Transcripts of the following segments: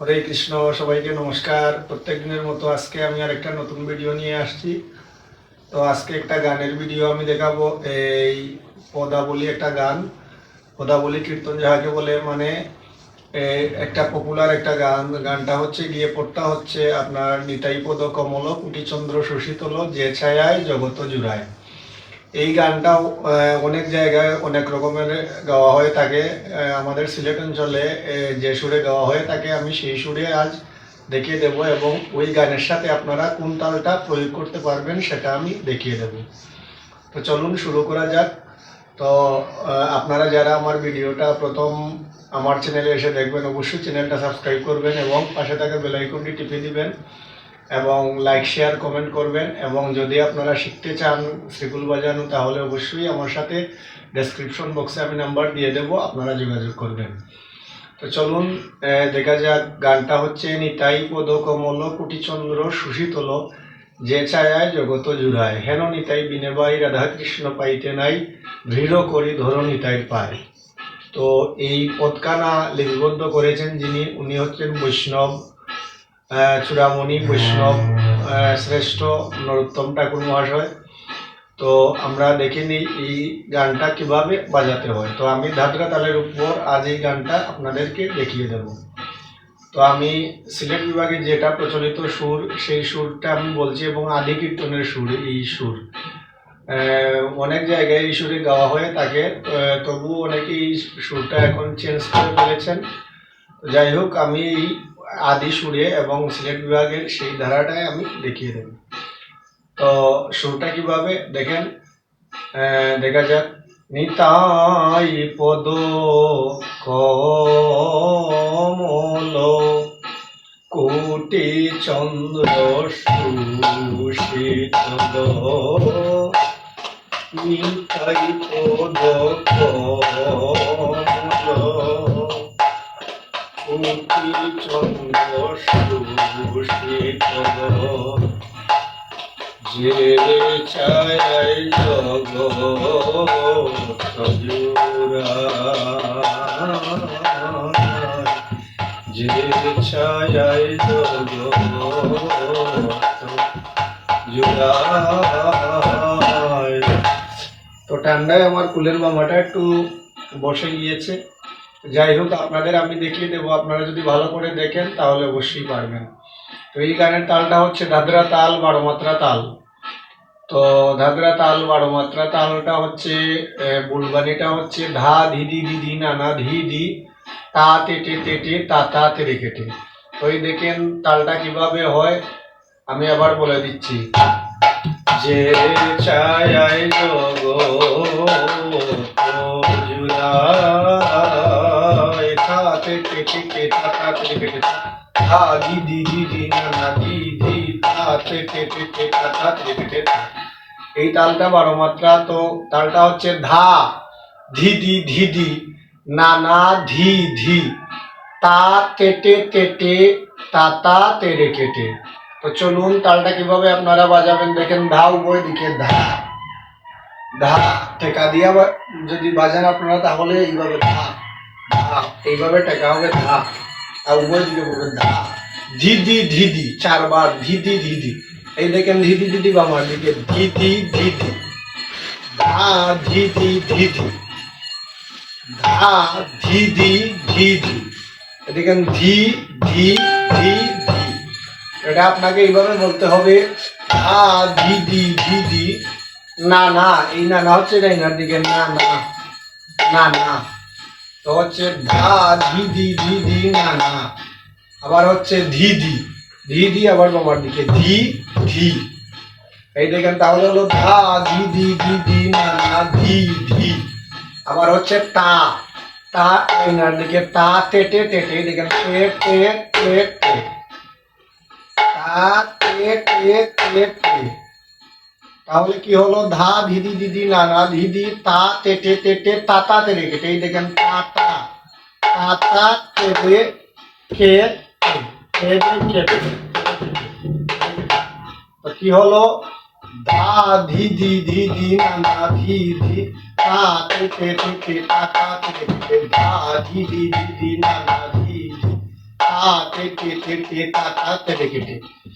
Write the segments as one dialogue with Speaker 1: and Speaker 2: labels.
Speaker 1: হরে কৃষ্ণ, সবাইকে নমস্কার। প্রত্যেক দিনের মতো আজকে আমি আর একটা নতুন ভিডিও নিয়ে আসছি। তো আজকে একটা গানের ভিডিও আমি দেখাবো। এই পদাবলী একটা গান। পদাবলী কীর্তন যাহাকে বলে মানে একটা পপুলার একটা গান। গানটা হচ্ছে, গিয়ে পড়তা হচ্ছে আপনার নিতাই পদ কমল কুটিচন্দ্র শশীতল যে ছায়ায় জগত জুড়ায়। এই গানটাও অনেক জায়গায় অনেক রকমের গাওয়া হয়ে থাকে। আমাদের সিলেট অঞ্চলে যে সুরে গাওয়া হয়ে থাকে, আমি সেই সুরে আজ দেখিয়ে দেব এবং ওই গানের সাথে আপনারা কোন তালটা প্রয়োগ করতে পারবেন সেটা আমি দেখিয়ে দেব। তো চলুন শুরু করা যাক। তো আপনারা যারা আমার ভিডিওটা প্রথম আমার চ্যানেলে এসে দেখবেন, অবশ্যই চ্যানেলটা সাবস্ক্রাইব করবেন এবং পাশে থাকা বেল আইকনটি টিপে দিবেন। এবং লাইক শেয়ার কমেন্ট করবেন এবং যদি আপনারা শিখতে চান শ্রীকুল বাজানো, তাহলে অবশ্যই আমার সাথে ডেসক্রিপশন বক্সে আমি নাম্বার দিয়ে দেব, আপনারা যোগাযোগ করবেন। তো চলুন দেখা যাক, গানটা হচ্ছে নিতাই পদ কমল কুটিচন্দ্র সুশীতল, যে ছায়ায় জগত জুড়ায়। হেন নিতাই বিনেবাই রাধাকৃষ্ণ পাইতে নাই, দৃঢ় করি ধরো নিতাই পায়। তো এই পদকানা লিপিবদ্ধ করেছেন যিনি, উনি হচ্ছেন বৈষ্ণব চূড়ামণি, বৈষ্ণব শ্রেষ্ঠ নরোত্তম ঠাকুর মহাশয়। তো আমরা দেখে নিই এই গানটা কীভাবে বাজাতে হয়। তো আমি ধাদরা তালের উপর আজ এই গানটা আপনাদেরকে দেখিয়ে দেব। তো আমি সিলেট বিভাগে যেটা প্রচলিত সুর, সেই সুরটা আমি বলছি এবং আদি কীর্তনের সুর, এই সুর। অনেক জায়গায় এই সুরে গাওয়া হয়ে থাকে তবু অনেকে এই সুরটা এখন চেঞ্জ করে ফেলেছেন। যাই হোক, আমি এই আদি সুরে এবং সিলেট বিভাগের সেই ধারাটাই আমি দেখিয়ে দেব। তো সুরটা কীভাবে? দেখেন দেখা যাক। নিতাই পদ কমল, কোটি চন্দ্র সুশীতল নিতাই পদ কমল। চন্দ্র সুশীতল যে ছায় জগৎ যে ছায় জগৎ। তো ঠান্ডায় আমার কুলের মামাটা একটু বসে গিয়েছে যাই হোক আপনাদের আমি দেখিয়ে দেবো আপনারা যদি ভালো করে দেখেন তাহলে অবশ্যই পারবেন তো এই গানের তালটা হচ্ছে দাদরা তাল বারো মাত্রা তাল তো দাদরা তাল বারো মাত্রা তালটা হচ্ছে বুলবানিটা হচ্ছে ধা ধিদি দিদি নানা ধি দি তা তেটে তেটে তা তা তেরে কেটে তো এই দেখেন তালটা কীভাবে হয় আমি আবার বলে দিচ্ছি যে ছায় জগৎ জুড়ায় ধা দি দি দি দি নানা দি দি তা তেটে তেটে তা তা তেরে কেটে তা। এই তালটা বারো মাত্রা তো তালটা হচ্ছে ধা ধিদি ধিদি নানা ধি ধি তা তেটে তেটে তাতা তেরে কেটে তো চলুন তালটা কীভাবে আপনারা বাজাবেন, দেখেন ধা উভয় দিকে ধা ধা, টেকা দিয়া বা- যদি বাজান আপনারা, তাহলে এইভাবে ধা ধা, এইভাবে টেকা হবে ধা আর উভয় দিকে বলবেন ধা ধিদি ধিদি চারবার ধিদি ধিদি এই দেখেন ধিদি ধিদি বামার দিকে। ধিদি ধিদি ধা ধিদি ধিদি ধা ধিদি ধিদি দেখেন ধি ধি ধি ধি এটা আপনাকে এইভাবে বলতে হবে, ধা ধিদি ধিদি না না, এই না না হচ্ছে এনার দিকে। না না না না। তো হচ্ছে ধা ধিদি ধিদি না না। আবার হচ্ছে ধিদি ধিদি আবার বাবার দিকে। ধি ধি। এই দেখেন, তাহলে হলো ধা ধিদি ধিদি না না, ধি ধি। আবার হচ্ছে তা। তা এনার দিকে তা তেটে তেটে দেখেন টে টে টে টে তা টে টে তে টে তাহলে কি হলো ধা ধিদি দিদি নানা ধিদি তা তেটে তেটে তাতা তেরে কেটে এই দেখেন তা তা তাতা তেরে কে তেরে কেটে তো কি হলো ধা ধিদি ধিদি নানা ধি ধি তা তেটে তেটে তাতা তেরে কেটে ধা ধিদি দিদি নানা ধি ধি তা তে তে তে তে তা তা তে তে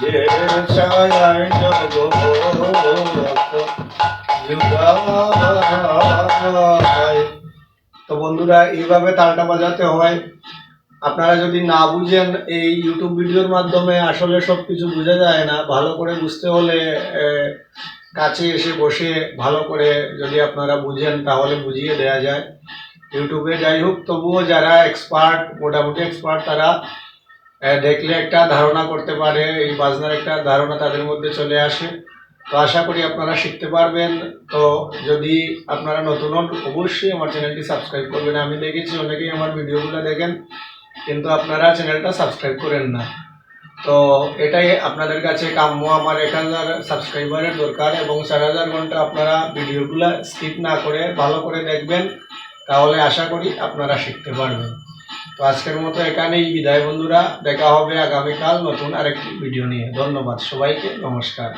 Speaker 1: তো বন্ধুরা, এইভাবে তালটা বাজাতে হয়। আপনারা যদি না বুঝেন এই ইউটিউব ভিডিওর মাধ্যমে, আসলে সব কিছু বোঝা যায় না। ভালো করে বুঝতে হলে কাছে এসে বসে ভালো করে যদি আপনারা বুঝেন, তাহলে বুঝিয়ে দেওয়া যায়। ইউটিউবে যাই হোক, তবুও যারা এক্সপার্ট মোটামুটি এক্সপার্ট তারা দেখলে একটা ধারণা করতে পারে, এই বাজনার একটা ধারণা তাদের মধ্যে চলে আসে। তো আশা করি আপনারা শিখতে পারবেন। তো যদি আপনারা নতুন হন, অবশ্যই আমার চ্যানেলটি সাবস্ক্রাইব করবেন। আমি দেখেছি অনেকেই আমার ভিডিওগুলো দেখেন, কিন্তু আপনারা চ্যানেলটা সাবস্ক্রাইব করেন না। তো এটাই আপনাদের কাছে কাম্য। আমার এক হাজার সাবস্ক্রাইবারের দরকার এবং চার হাজার ঘণ্টা আপনারা ভিডিওগুলো স্কিপ না করে, ভালো করে দেখবেন, তাহলে আশা করি আপনারা শিখতে পারবেন। তো আজকের মতো এখানেই বিদায় বন্ধুরা, দেখা হবে আগামীকাল নতুন আরেকটি ভিডিও নিয়ে। ধন্যবাদ সবাইকে, নমস্কার।